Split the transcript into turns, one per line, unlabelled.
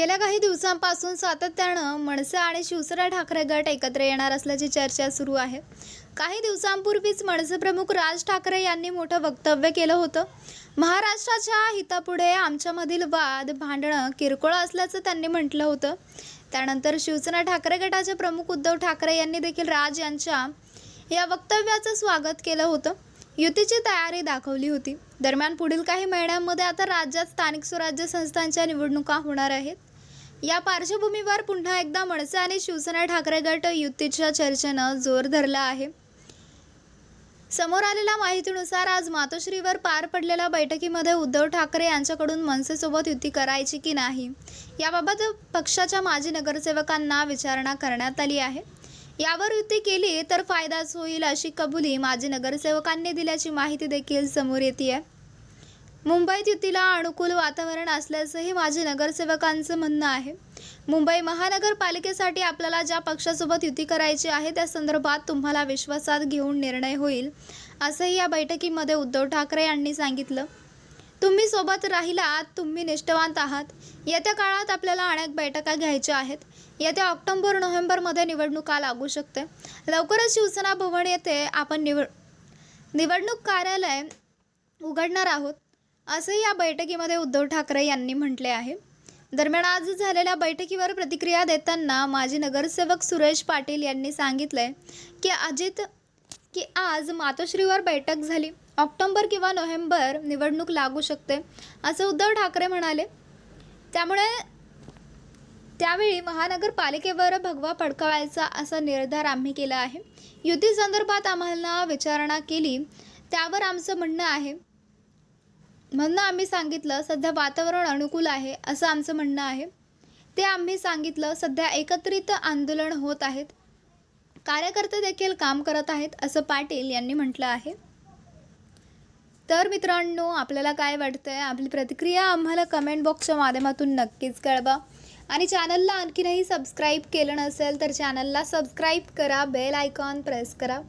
गेल्या काही दिवसांपासून सातत्यानं मनसे आणि शिवसेना ठाकरे गट एकत्र येणार असल्याची चर्चा सुरू आहे. काही दिवसांपूर्वीच मनसे प्रमुख राज ठाकरे यांनी मोठं वक्तव्य केलं होतं. महाराष्ट्राच्या हितापुढे आमच्यामधील वाद भांडणं किरकोळ असल्याचं त्यांनी म्हटलं होतं. त्यानंतर शिवसेना ठाकरे गटाचे प्रमुख उद्धव ठाकरे यांनी देखील राज यांच्या या वक्तव्याचं स्वागत केलं होतं. युतीची तयारी दाखवली होती. दरम्यान पुढील काही महिन्यांमध्ये आता राज्यात स्थानिक स्वराज्य संस्थांच्या निवडणुका होणार आहेत. या पार्श्वभूमीवर पुन्हा एकदा मनसे आणि शिवसेना ठाकरे गट युतीच्या चर्चेनं जोर धरला आहे. समोर आलेल्या माहितीनुसार आज मातोश्रीवर पार पडलेल्या बैठकीमध्ये उद्धव ठाकरे यांच्याकडून मनसेसोबत युती करायची की नाही याबाबत पक्षाच्या माजी नगरसेवकांना विचारणा करण्यात आली आहे. यावर युती केली तर फायदाच होईल अशी कबुली माजी नगरसेवकांनी दिल्याची माहिती देखील समोर येते आहे मुंबईत युतीला अनुकूल वातावरण असल्याचंही माजी नगरसेवकांचं म्हणणं आहे. मुंबई महानगरपालिकेसाठी आपल्याला ज्या पक्षासोबत युती करायची आहे त्या संदर्भात तुम्हाला विश्वासात घेऊन निर्णय होईल असंही या बैठकीमध्ये उद्धव ठाकरे यांनी सांगितलं. तुम्ही सोबत राहिलात तुम्ही निष्ठवांत आहात. येत्या काळात आपल्याला अनेक बैठका घ्यायच्या आहेत. येत्या ऑक्टोबर नोव्हेंबरमध्ये निवडणुका लागू शकते? लवकरच शिवसेना भवन येथे आपण निवड निवडणूक कार्यालय उघडणार आहोत. असंही या बैठकीमध्ये उद्धव ठाकरे यांनी म्हटले आहे. दरम्यान आज झालेल्या बैठकीवर प्रतिक्रिया देताना माजी नगरसेवक सुरेश पाटील यांनी सांगितलंय की अजित की आज मातोश्रीवर बैठक झाली. ऑक्टोबर किंवा नोव्हेंबर निवडणूक लागू शकते असं उद्धव ठाकरे म्हणाले. त्यामुळे त्यावेळी महानगरपालिकेवर भगवा फडकवायचा असा निर्धार आम्ही केला आहे. युती संदर्भात आम्हाला विचारणा केली त्यावर आमचं म्हणणं आहे. म्हणणं आम्ही सांगितलं सध्या वातावरण अनुकूल आहे असं आमचं म्हणणं आहे. ते आम्ही सांगितलं सध्या एकत्रित आंदोलन होत आहेत. कार्यकर्ते देखील काम करत आहेत असं पाटील यांनी म्हटलं आहे. तर मित्रांनो आपल्याला काय वाटतं आहे आपली प्रतिक्रिया आम्हाला कमेंट बॉक्सच्या माध्यमातून नक्कीच कळवा. आणि चॅनलला आणखीनही सबस्क्राईब केलं नसेल तर चॅनलला सबस्क्राईब करा बेल आयकॉन प्रेस करा.